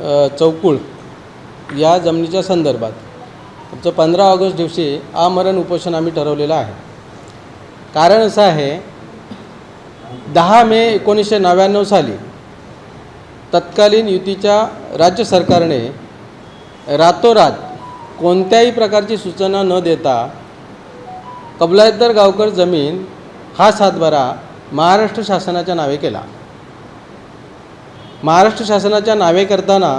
चौकूळ चौकुळ या जमिनीच्या संदर्भात आमचं पंधरा ऑगस्ट दिवशी आमरण उपोषण आम्ही ठरवलेलं आहे. कारण असं आहे दहा मे एकोणीसशे नव्याण्णव साली तत्कालीन युतीच्या राज्य सरकारने रातोरात कोणत्याही प्रकारची सूचना न देता कबलायतदार गावकर जमीन हा सातबारा महाराष्ट्र शासनाच्या नावे केला. महाराष्ट्र शासनाच्या नावे करताना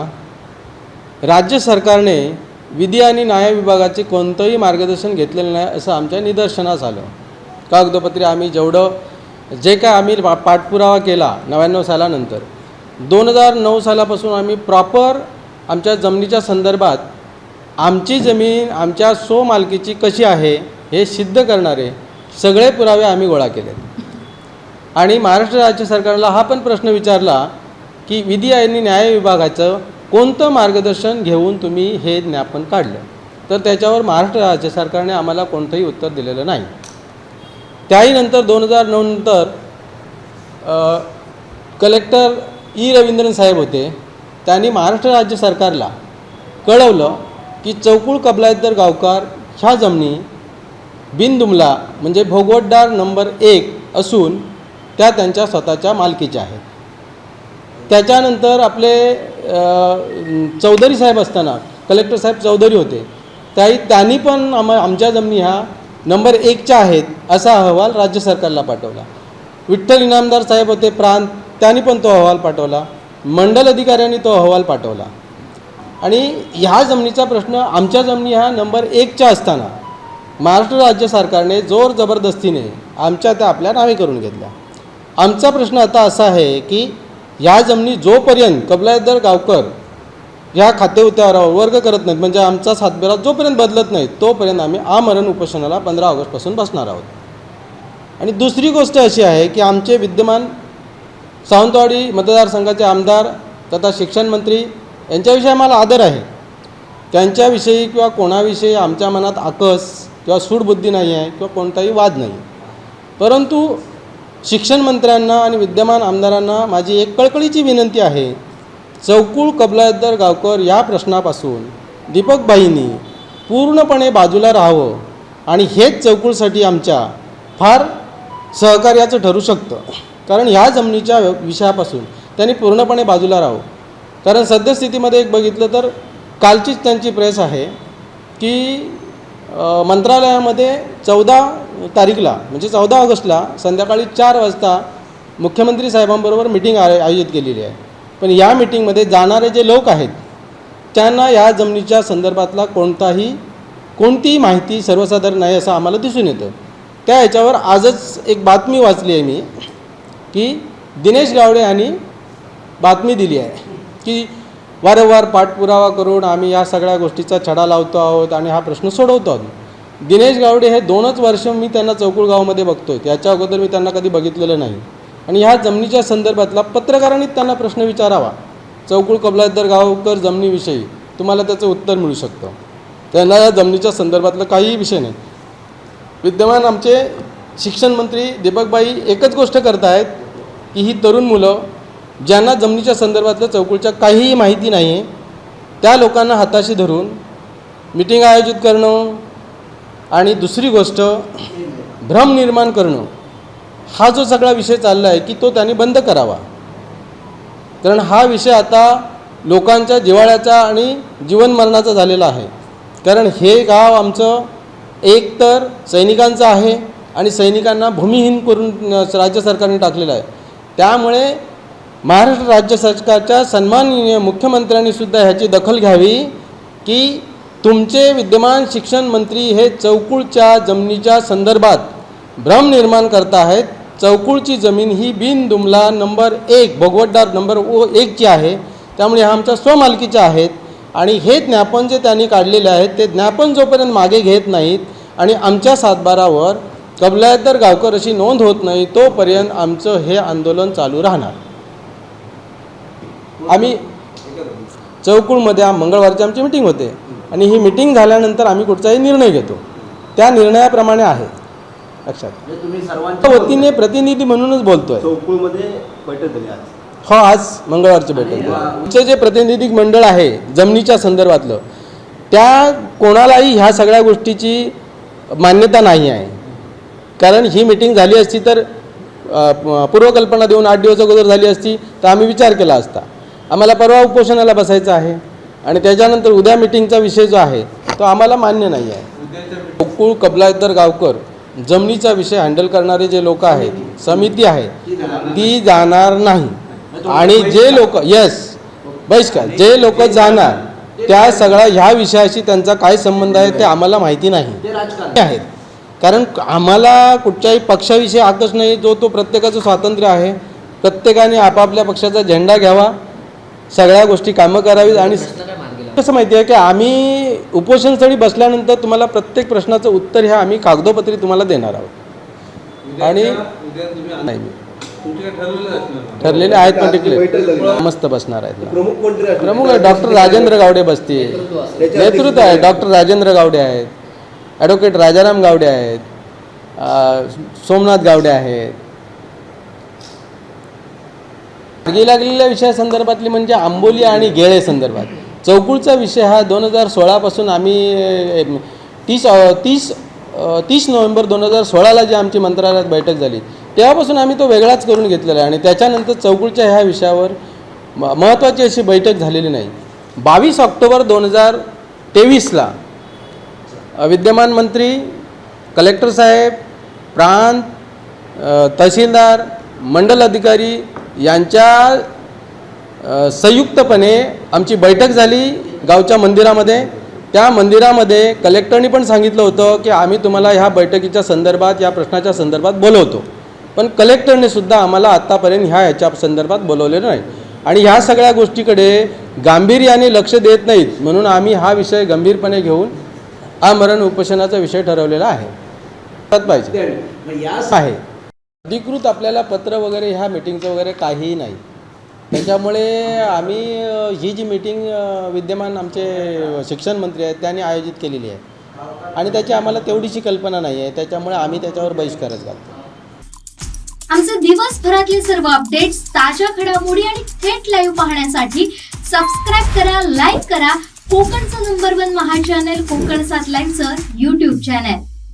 राज्य सरकारने विधी आणि न्याय विभागाचे कोणतंही मार्गदर्शन घेतलेलं नाही असं आमच्या निदर्शनास आलं. कागदोपत्री आम्ही जेवढं जे काय आम्ही पा पाठपुरावा केला नव्याण्णव सालानंतर दोन हजार नऊ सालापासून आम्ही प्रॉपर आमच्या जमिनीच्या संदर्भात आमची जमीन आमच्या सो मालकीची कशी आहे हे सिद्ध करणारे सगळे पुरावे आम्ही गोळा केले आणि महाराष्ट्र राज्य सरकारला हा पण प्रश्न विचारला की विधी आणि न्याय विभागाचं कोणतं मार्गदर्शन घेऊन तुम्ही हे ज्ञापन काढलं? तर त्याच्यावर महाराष्ट्र राज्य सरकारने आम्हाला कोणतंही उत्तर दिलेलं नाही. त्याही नंतर दोन हजार नऊ नंतर कलेक्टर ई. रवींद्रन साहेब होते. त्यांनी महाराष्ट्र राज्य सरकारला कळवलं की चौकुळ कबलायतदार गावकार ह्या जमिनी बिनदुमला म्हणजे भोगवटदार नंबर एक असून त्या त्यांच्या स्वतःच्या मालकीच्या आहेत. त्याच्यानंतर आपले चौधरी साहेब असताना कलेक्टर साहेब चौधरी होते. त्याही त्यांनी पण आम आमच्या जमिनी ह्या नंबर एकच्या आहेत असा अहवाल राज्य सरकारला पाठवला. विठ्ठल इनामदार साहेब होते प्रांत त्यांनी पण तो अहवाल पाठवला. मंडल अधिकाऱ्यांनी तो अहवाल पाठवला. आणि ह्या जमिनीचा प्रश्न आमच्या जमिनी ह्या नंबर एकच्या असताना महाराष्ट्र राज्य सरकारने जोर जबरदस्तीने आमच्या त्या आपल्या नावे करून घेतल्या. आमचा प्रश्न आता असा आहे की ह्या जमिनी जोपर्यंत कबलायतदार गावकर ह्या खाते उतारावर वर्ग करत नाहीत म्हणजे आमचा सातबारा जोपर्यंत बदलत नाही तोपर्यंत आम्ही आमरण उपोषणाला पंधरा ऑगस्टपासून बसणार आहोत. आणि दुसरी गोष्ट अशी आहे की आमचे विद्यमान सावंतवाडी मतदारसंघाचे आमदार तथा शिक्षण मंत्री यांच्याविषयी आम्हाला आदर आहे. त्यांच्याविषयी किंवा कोणाविषयी आमच्या मनात आकस किंवा सूडबुद्धी नाही आहे किंवा कोणताही वाद नाही परंतु शिक्षण मंत्र्यांना आणि विद्यमान आमदारांना माझी एक कळकळीची विनंती आहे. चौकुळ कबलायतदार गावकर या प्रश्नापासून दीपकबाईंनी पूर्णपणे बाजूला राहावं आणि हेच चौकुळसाठी आमच्या फार सहकार्याचं ठरू शकतं. कारण ह्या जमिनीच्या विषयापासून त्यांनी पूर्णपणे बाजूला राहावं. कारण सद्यस्थितीमध्ये एक बघितलं तर कालचीच त्यांची प्रेस आहे की मंत्रालयामध्ये चौदा तारीखला म्हणजे चौदा ऑगस्टला संध्याकाळी चार वाजता मुख्यमंत्री साहेबांबरोबर मिटिंग आय आयोजित केलेली आहे. पण या मिटिंगमध्ये जाणारे जे लोक आहेत त्यांना या जमिनीच्या संदर्भातला कोणताही कोणतीही माहिती सर्वसाधारण नाही असं आम्हाला दिसून येतं. त्या ह्याच्यावर आजच एक बातमी वाचली आहे मी की दिनेश गावडे यांनी बातमी दिली आहे की वारंवार पाठपुरावा करून आम्ही या सगळ्या गोष्टीचा छडा लावतो आहोत आणि हा प्रश्न सोडवतो आहोत दिनेश गावडे हे दोनच वर्ष मी त्यांना चौकुळ गावामध्ये बघतोय. त्याच्या अगोदर मी त्यांना कधी बघितलेलं नाही. आणि ह्या जमिनीच्या संदर्भातला पत्रकारांनी त्यांना प्रश्न विचारावा. चौकुळ कबलायतदार गावकर जमिनीविषयी तुम्हाला त्याचं उत्तर मिळू शकतं. त्यांना या जमिनीच्या संदर्भातलं काहीही विषय नाही. विद्यमान आमचे शिक्षण मंत्री दीपकबाई एकच गोष्ट करत आहेत की ही तरुण मुलं ज्यांना जमिनीच्या संदर्भातल्या चौकुळच्या काहीही माहिती नाही आहे त्या लोकांना हाताशी धरून मिटिंग आयोजित करणं आणि दुसरी गोष्ट भ्रम निर्माण करणं हा जो सगळा विषय चालला आहे की तो त्यांनी बंद करावा. कारण हा विषय आता लोकांच्या जिवाळ्याचा आणि जीवनमरणाचा झालेला आहे. कारण हे गाव आमचं एक तर सैनिकांचं आहे आणि सैनिकांना भूमिहीन करून राज्य सरकारने टाकलेलं आहे. त्यामुळे महाराष्ट्र राज्य सरकारच्या सन्माननीय मुख्यमंत्र्यांनी सुद्धा ह्याची दखल घ्यावी की तुमचे विद्यमान शिक्षण मंत्री हे चौकुळच्या जमिनीच्या संदर्भात भ्रम निर्माण करत आहेत. चौकुळची जमीन ही बिन दुमला नंबर एक भगवतदार नंबर ओ एकची आहे. त्यामुळे ह्या आमच्या स्वमालकीच्या आहेत आणि हे ज्ञापन जे त्यांनी काढलेले आहेत ते ज्ञापन जोपर्यंत मागे घेत नाहीत आणि आमच्या सातबारावर कबलायतदार गावकर अशी नोंद होत नाही तोपर्यंत आमचं हे आंदोलन चालू राहणार. आम्ही चौकुळमध्ये मंगळवारची आमची मिटिंग होते. आणि ही मिटिंग झाल्यानंतर आम्ही कुठचाही निर्णय घेतो. त्या निर्णयाप्रमाणे आहे. लक्षात. म्हणजे वतीने प्रतिनिधी म्हणूनच बोलतोय. चौकुळमध्ये बैठक झाली आज. हो आज मंगळवारची बैठक आमचं जे प्रतिनिधिक मंडळ आहे जमिनीच्या संदर्भातलं त्या कोणालाही ह्या सगळ्या गोष्टीची मान्यता नाही आहे. कारण ही मिटिंग झाली असती तर पूर्वकल्पना देऊन आठ दिवस अगोदर झाली असती तर आम्ही विचार केला असता. आम्हाला परवा उपोषणाला बसायचं आहे आणि त्याच्यानंतर उद्या मिटिंगचा विषय जो आहे तो आम्हाला मान्य नाही आहे. गोकुळ कबलादर गावकर जमिनीचा विषय हँडल करणारे जे लोक आहेत समिती आहे ती जाणार नाही. आणि जे लोक येस बहिष्कार जे लोक जाणार त्या सगळ्या ह्या विषयाशी त्यांचा काय संबंध आहे ते आम्हाला माहिती नाही. आहेत. कारण आम्हाला कुठच्याही पक्षाविषयी आकर्ष नाही जो तो प्रत्येकाचं स्वातंत्र्य आहे प्रत्येकाने आपापल्या पक्षाचा झेंडा घ्यावा सगळ्या गोष्टी कामं करावीत आणि कसं माहिती आहे की आम्ही उपोषणस्थळी बसल्यानंतर तुम्हाला प्रत्येक प्रश्नाचं उत्तर हे आम्ही कागदोपत्री तुम्हाला देणार आहोत. आणि नाही. ठरलेले आहेत पण टिकले मस्त बसणार आहेत. प्रमुख डॉक्टर राजेंद्र गावडे बसतील. नेतृत्व आहे. डॉक्टर राजेंद्र गावडे आहेत. ॲडव्होकेट राजाराम गावडे आहेत. सोमनाथ गावडे आहेत. मार्गी लागलेल्या विषयासंदर्भातली म्हणजे आंबोली आणि गेळे संदर्भात. चौकुळचा विषय हा दोन हजार सोळापासून आम्ही तीस तीस तीस नोव्हेंबर दोन हजार सोळाला जी आमची मंत्रालयात बैठक झाली तेव्हापासून आम्ही तो वेगळाच करून घेतलेला आहे. आणि त्याच्यानंतर चौकुळच्या ह्या विषयावर म महत्त्वाची अशी बैठक झालेली नाही. बावीस ऑक्टोबर दोन हजार तेवीसला विद्यमान मंत्री कलेक्टर साहेब प्रांत तहसीलदार मंडल अधिकारी यांच्या संयुक्तपणे आमची बैठक झाली गावच्या मंदिरामध्ये. त्या मंदिरामध्ये कलेक्टरनी पण सांगितलं होतं की आम्ही तुम्हाला ह्या बैठकीच्या संदर्भात या प्रश्नाच्या संदर्भात बोलवतो. पण कलेक्टरने सुद्धा आम्हाला आत्तापर्यंत ह्या ह्याच्या संदर्भात बोलवलेलं नाही. आणि ह्या सगळ्या गोष्टीकडे गांभीर्याने लक्ष देत नाहीत म्हणून आम्ही हा विषय गंभीरपणे घेऊन आमरण उपोषणाचा विषय ठरवलेला आहे. पाहिजे. आहे. अधिकृत आपल्याला पत्र वगैरे ह्या मिटिंगचं वगैरे काहीही नाही. त्याच्यामुळे आम्ही ही जी मिटिंग विद्यमान आमचे शिक्षण मंत्री आहेत त्यांनी आयोजित केलेली आहे. आणि त्याची आम्हाला तेवढीशी कल्पना नाही आहे त्याच्यामुळे आम्ही त्याच्यावर बहिष्कारच घालतो. आमचे दिवसभरातले सर्व अपडेट्स ताज्या घडामोडी आणि थेट लाईव्ह पाहण्यासाठी सबस्क्राईब करा लाईक करा. कोकणचं नंबर वन महा चॅनल कोकण सात लाईनचं युट्यूब चॅनल